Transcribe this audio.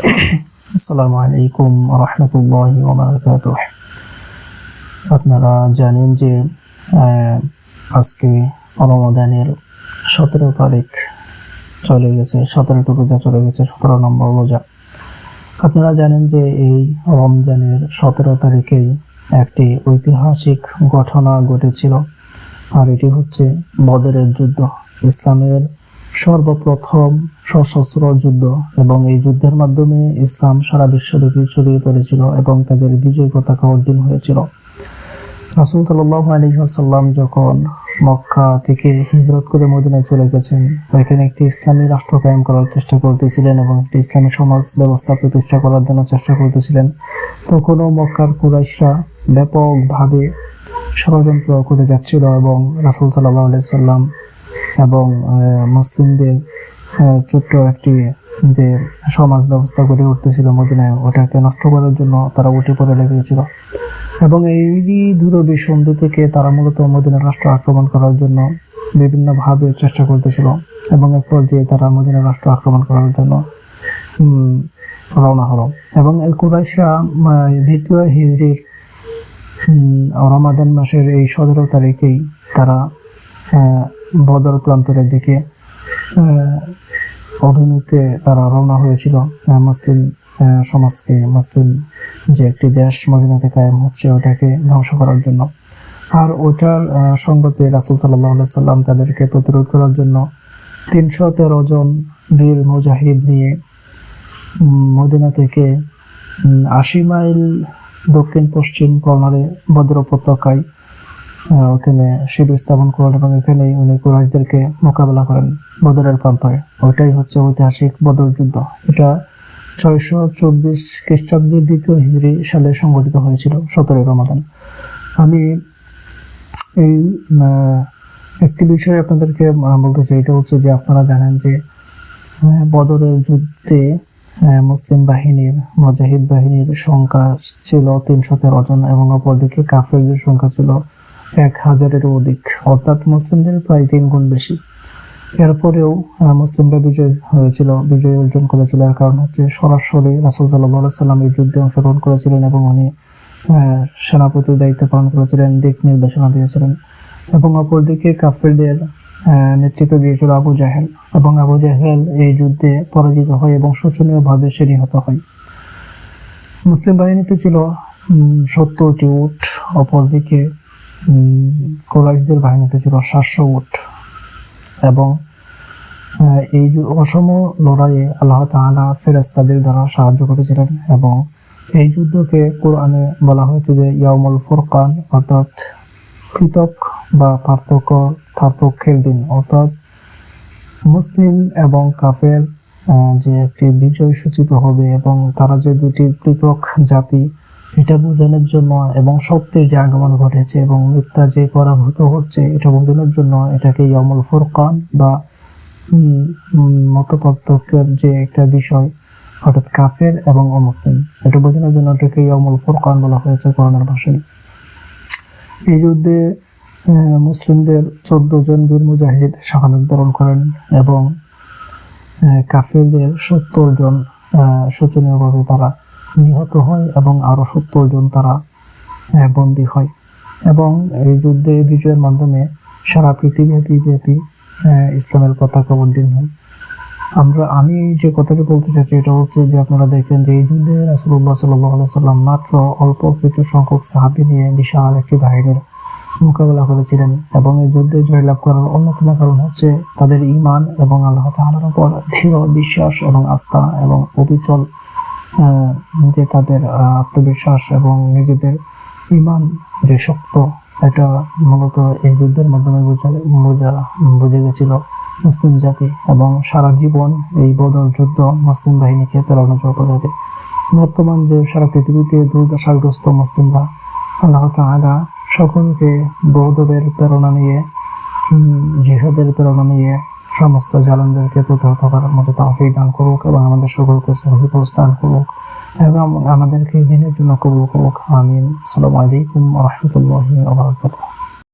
আসসালামু আলাইকুম রহমতুল্লাহ ওবরাকাত আপনারা জানেন যে আজকে রমাদানের সতেরো তারিখ চলে গেছে সতেরোটি রোজা চলে গেছে, সতেরো নম্বর রোজা। আপনারা জানেন যে এই রমজানের সতেরো তারিখেই একটি ঐতিহাসিক ঘটনা ঘটেছিল, আর এটি হচ্ছে বদরের যুদ্ধ। ইসলামের সর্বপ্রথম সশস্ত্র যুদ্ধ এবং এই যুদ্ধের মাধ্যমে ইসলাম সারা বিশ্বব্যাপী ছড়িয়ে পড়েছিল এবং তাদের বিজয় পতাকা অর্জন হয়েছিল। রাসুল সাল্লাহ আলহিহাসাল্লাম যখন মক্কা থেকে হিজরত করে মদিনায় চলে গেছেন এখানে একটি ইসলামী রাষ্ট্র কায়েম করার চেষ্টা করতেছিলেন এবং একটি ইসলামী সমাজ ব্যবস্থা প্রতিষ্ঠা করার জন্য চেষ্টা করতেছিলেন। তখনও মক্কার কুরাইশরা ব্যাপকভাবে ষড়যন্ত্র করে যাচ্ছিল এবং রাসুল সাল্লাহ আলাইসাল্লাম এবং মুসলিমদের ছোট্ট একটি যে সমাজ ব্যবস্থা গড়ে উঠতেছিল মদিনায় ওটাকে নষ্ট করার জন্য তারা উঠে পড়ে লেগেছিল। এবং এই দূরবিসন্ধি থেকে তারা মূলত মদিনা রাষ্ট্র আক্রমণ করার জন্য বিভিন্নভাবে চেষ্টা করতেছিল এবং এক পর্যায়ে তারা মদিনা রাষ্ট্র আক্রমণ করার জন্য রওনা হলো। এবং এই কুরাইশরা আহ, দ্বিতীয় হিজরির উম, রমাদান মাসের এই সতেরো তারিখেই তারা বদর প্রান্তরের দিকে অভিনীতে তারা রওনা হয়েছিল। মুসলিম সমাজকে মুসলিম যে একটি দেশ মদিনাতে কায়েম হচ্ছে ওটাকে ধ্বংস করার জন্য। আর আহ, সঙ্গ পেয়ে রাসুল সাল্লাহ সাল্লাম তাদেরকে প্রতিরোধ করার জন্য তিনশো তেরো জন বীর মুজাহিদ নিয়ে মদিনা থেকে আশি মাইল দক্ষিণ পশ্চিম কর্নারে বদ্র উপত্যকায় ওখানে শিবির স্থাপন করেন এবং এখানে উনি কুরাইশদেরকে মোকাবেলা করেন বদরের প্রান্তরে ওইটাই হচ্ছে ঐতিহাসিক বদর যুদ্ধ। এটা ছয়শো চব্বিশ খ্রিস্টাব্দের দ্বিতীয় হিজড়ি সালে সংগঠিত হয়েছিল সতেরোই রমাদান। আমি এই একটি বিষয় আপনাদেরকে বলতে চাই, এটা হচ্ছে যে আপনারা জানেন যে বদরের যুদ্ধে মুসলিম বাহিনীর, মুজাহিদ বাহিনীর সংখ্যা ছিল তিনশো তেরো জন এবং অপরদিকে কাফেরদের সংখ্যা ছিল এক হাজারেরও অধিক। অর্থাৎ মুসলিমদের প্রায় তিন গুণ বেশি। এরপরেও মুসলিমরা বিজয় হয়েছিল, বিজয় অর্জন করেছিল। এর কারণ হচ্ছে সরাসরি রাসুল সাল্লাম এই যুদ্ধে অংশগ্রহণ করেছিলেন এবং উনি সেনাপতির দায়িত্ব পালন করেছিলেন, দিক নির্দেশনা দিয়েছিলেন। এবং অপরদিকে কাফেরদের নেতৃত্ব দিয়েছিল আবু জাহেল। এবং আবু জাহেল এই যুদ্ধে পরাজিত হয় এবং শোচনীয়ভাবে সে নিহত হয়। মুসলিম বাহিনীতে ছিল সত্তরটি উঠ অপরদিকে কোরাইশদের বাহিনীতে ছিল সাতশো উট। এবং এই অসম লড়াইয়ে আল্লাহ তাআলা ফেরেস্তাদের দ্বারা সাহায্য করেছিলেন এবং এই যুদ্ধকে কোরআনে বলা হয়েছে যে ইয়াউমুল ফুরকান, অর্থাৎ পৃথক বা পার্থক্য, পার্থক্যের দিন। অর্থাৎ মুসলিম এবং কাফের যে একটি বিজয় সূচিত হবে এবং তারা যে দুটি পৃথক জাতি এটা বোঝানোর জন্য এবং সত্যের যে আগমন ঘটেছে এবং মিথ্যা যে পরাভূত হচ্ছে এটা বোঝানোর জন্য এটাকে ইয়ামুল ফুরকান বা উম, উম, মত পার্থক্যের যে একটা বিষয় অর্থাৎ কাফের এবং অমুসলিম এটা বোঝানোর জন্য এটাকে ইয়ামুল ফুরকান বলা হয়েছে করোনার ভাষায়। এই যুদ্ধে মুসলিমদের চোদ্দ জন বীর মুজাহিদ শাহাদত বরণ করেন এবং কাফিরদের সত্তর জন শোচনীয়ভাবে তারা নিহত হয় এবং আরও সত্তর জন তারা বন্দী হয়। এবং এই যুদ্ধে বিজয়ের মাধ্যমে সারা পৃথিবীব্যাপী, ব্যাপী ইসলামের পতাকা উড্ডীন হয়। আমরা, আমি যে কথাটি বলতে চাচ্ছি এটা হচ্ছে যে আপনারা দেখেন যে এই যুদ্ধে রাসুল্লাহ সাল্লাহ সাল্লাম মাত্র অল্প কিছু সংখ্যক সাহাবি নিয়ে বিশাল একটি বাহিনীর মোকাবেলা করেছিলেন এবং এই যুদ্ধে জয়লাভ করার অন্যতম কারণ হচ্ছে তাদের ইমান এবং আল্লাহ তাআলার উপর দৃঢ় বিশ্বাস এবং আস্থা এবং অবিচল যে তাদের আত্মবিশ্বাস এবং নিজেদের ইমান যে শক্ত, এটা মূলত এই যুদ্ধের মাধ্যমে বোঝা বোঝা, বুঝে গেছিল মুসলিম জাতি এবং সারা জীবন এই বদল যুদ্ধ মুসলিম বাহিনীকে প্রেরণা থাকে বর্তমান যে সারা পৃথিবীতে দুর্দশাগ্রস্ত মুসলিমরা, আল্লাহ তাআলা সকলকে বৌদ্ধদের প্রেরণা নিয়ে জিহাদের প্রেরণা নিয়ে সমস্ত জালানদেরকে প্রতিহত করার মতো তৌফিক দান করুক এবং আমাদের সকলকে সহিহ দান করুক এবং আমাদেরকে দিনের জন্য কবুল করুক। আমিন। আসসালামু আলাইকুম রাহমাতুল্লাহি